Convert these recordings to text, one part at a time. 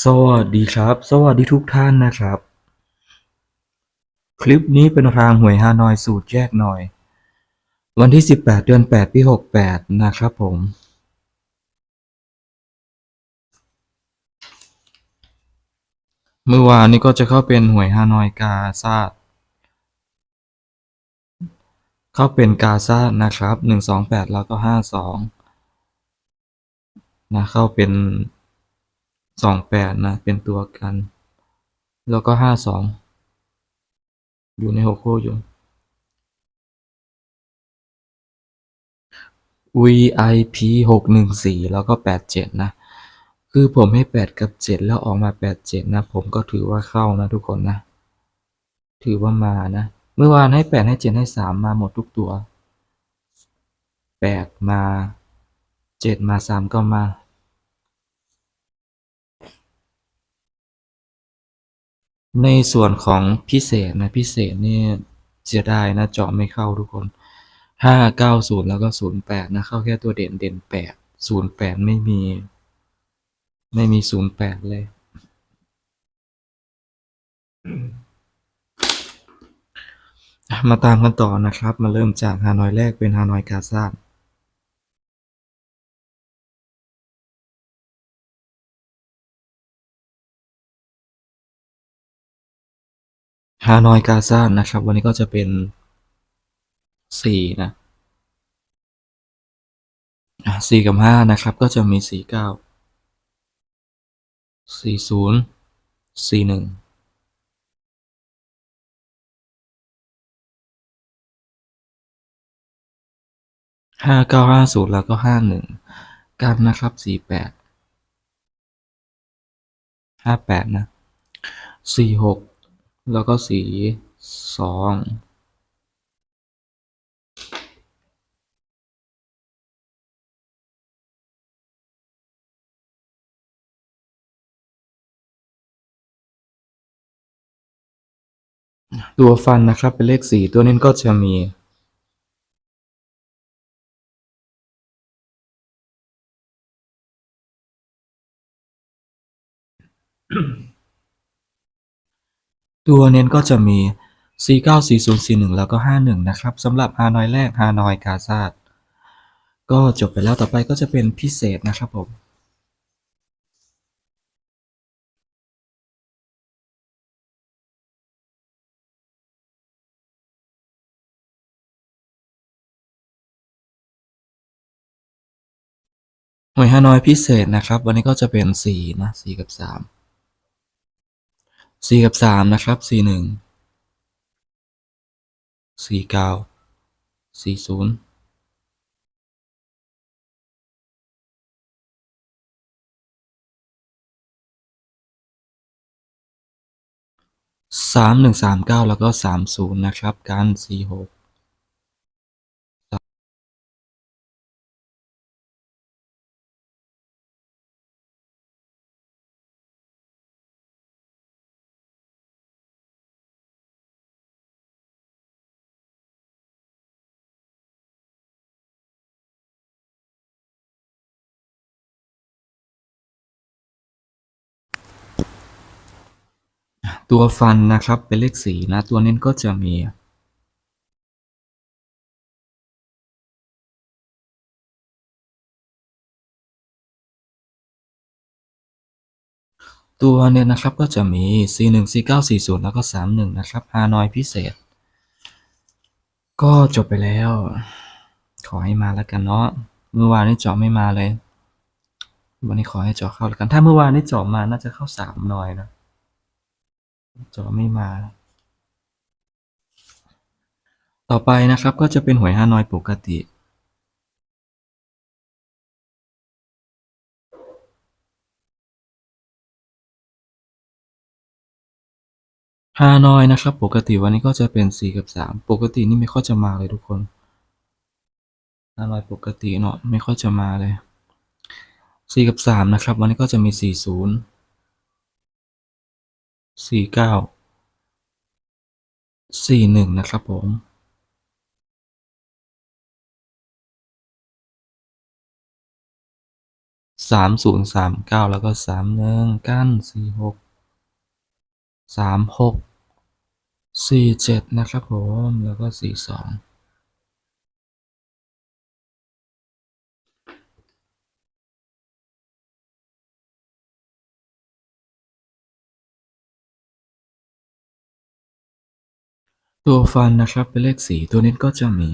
สวัสดีครับ สวัสดีทุกท่านนะครับ คลิปนี้เป็นรางหวยฮานอยสูตรแยกหน่อย วันที่ 18 เดือน 8 ปี 68 นะครับผม เมื่อวานนี้ก็จะเข้าเป็นหวยฮานอยกาซาดเข้าเป็นกาซาดนะครับ 128 แล้วก็ 52 นะเข้าเป็น 28นะ เป็นตัวกัน แล้วก็52อยู่ในหัวข้ออยู่ VIP หกหนึ่งสี่แล้วก็แปดเจ็ดนะ คือผมให้แปดกับเจ็ดแล้วออกมาแปดเจ็ดนะ ผมก็ถือว่าเข้านะทุกคนนะ ถือว่ามานะ เมื่อวานให้แปดให้เจ็ดให้สามมาหมดทุกตัวแปดมาเจ็ดมาสามก็มา ในส่วนของพิเศษนะ พิเศษนี่เสียดายนะ เจาะไม่เข้าทุกคนห้าเก้าศูนย์แล้วก็ศูนย์แปดนะ เข้าแค่ตัวเด่นเด่นแปดศูนย์แปดไม่มี ไม่มีศูนย์แปดเลย มาตามกันต่อนะครับ มาเริ่มจากฮานอยแรกเป็นฮานอยกาซาด ฮานอยกาซาดนะครับ วันนี้ก็จะเป็นสี่นะสี่กับห้านะครับ ก็จะมีสี่เก้าสี่ศูนย์สี่หนึ่งห้าเก้าห้าศูนย์แล้วก็ห้าหนึ่งกันนะครับสี่แปดห้าแปดนะสี่หก แล้วก็สีสองตัวฟันนะครับเป็นเลขสี่ตัวนี้ก็จะมี ตัวเน้นก็จะมี4 9 4 0 4 1 แล้วก็ 51 นะครับสำหรับฮานอยแรกฮานอยกาซาดก็จบไปแล้วต่อไปก็จะเป็นพิเศษนะครับผมหน่วยฮานอยพิเศษนะครับ วันนี้ก็จะเป็น 4 นะ 4 กับ 3 สี่กับสามนะครับสี่หนึ่งสี่เก้าสี่ศูนย์สามหนึ่งสามเก้าแล้วก็สามศูนย์นะครับ การสี่หก ตัวฟันนะครับเป็นเลขสี่นะ ตัวเน้นก็จะมีตัวเน้นนะครับก็จะมี4 1 4 9 4 0 แล้วก็ 3 1 นะครับฮานอยพิเศษ ก็จบไปแล้ว ขอให้มาแล้วกันเนาะ เมื่อวานนี้เจาะไม่มาเลย วันนี้ขอให้เจาะเข้าแล้วกัน ถ้าเมื่อวานนี้เจาะมาน่าจะเข้าสามหน่อยนะ จาะไม่มา ต่อไปนะครับก็จะเป็นหวยฮานอยปกติ ฮานอยนะครับ ปกติวันนี้ก็จะเป็นสี่กับสามปกตินี่ไม่ค่อยจะมาเลยทุกคนฮานอยปกติเนาะไม่ค่อยจะมาเลยสี่กับสามนะครับ วันนี้ก็จะมีสี่ศูนย์ สี่เก้าสี่หนึ่งนะครับผมสามศูนย์สามเก้าแล้วก็สามหนึ่งกั้นสี่หกสามหกสี่เจ็ดนะครับผมแล้วก็สี่สอง ตัวฟันนะครับเป็นเลขสี่ตัวนี้ก็จะมี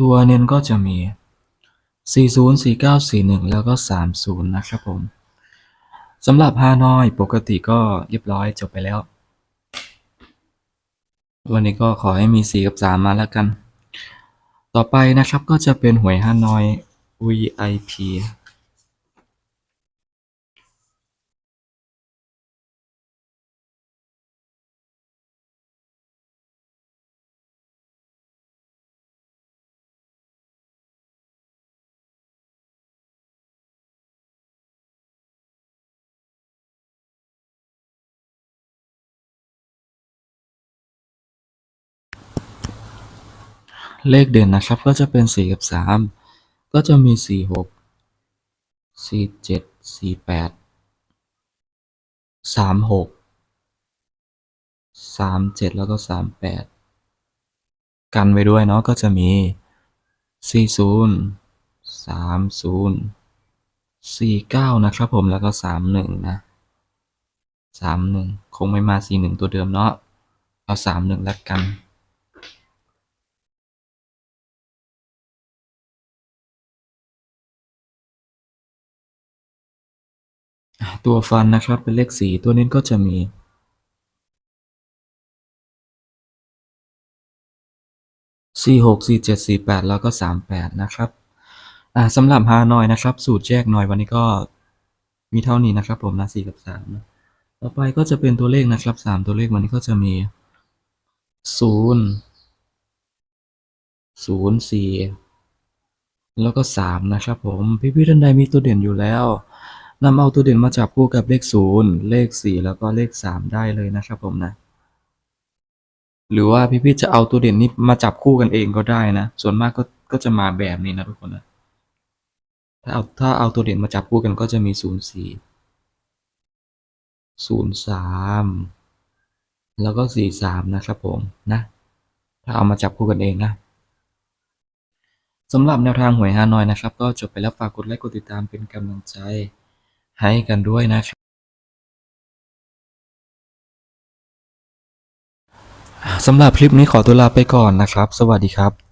ตัวเน้นก็จะมี 40 49 41 แล้วก็ 30 นะครับผม สำหรับฮานอยปกติก็เรียบร้อยจบไปแล้ว วันนี้ก็ขอให้มี 4 กับ 3 มาแล้วกัน ต่อไปนะครับก็จะเป็นหวยฮานอย VIP เลขเด่นนะครับก็จะเป็น 4 กับ 3 ก็จะมี46 47 48 36 37แล้วก็38กันไว้ด้วยเนาะก็จะมี40 30 49นะครับผมแล้วก็31นะ31คงไม่มา41ตัวเดิมเนาะเอา31แล้วกัน ตัวฟันนะครับเป็นเลขสี่ตัวนี้ก็จะมีสี่หกสี่เจ็ดสี่แปดแล้วก็สามแปดนะครับอ่าสำหรับฮานอยนะครับ สูตรแยกหน่อยวันนี้ก็มีเท่านี้นะครับ ผมนะสี่กับสามต่อไปก็จะเป็นตัวเลขนะครับสามตัวเลขวันนี้ก็จะมีศูนย์ศูนย์สี่แล้วก็สามนะครับ ผมพี่ๆท่านใดมีตัวเด่นอยู่แล้ว นำเอาตัวเด่นมาจับคู่กับเลขศูนย์เลขสี่แล้วก็เลขสามได้เลยนะครับผมนะ หรือว่าพี่ๆจะเอาตัวเด่นนี้มาจับคู่กันเองก็ได้นะ ส่วนมากก็ก็จะมาแบบนี้นะทุกคนนะ ถ้าเอาถ้าเอาตัวเด่นมาจับคู่กันก็จะมีศูนย์สี่ศูนย์สามแล้วก็สี่สามนะครับผมนะ ถ้าเอามาจับคู่กันเองนะสำหรับแนวทางหวยฮานอยนะครับ ก็จบไปแล้วฝากกดไลค์กดติดตามเป็นกำลังใจ ให้กันด้วยนะครับสำหรับคลิปนี้ขอตัวลาไปก่อนนะครับ สวัสดีครับ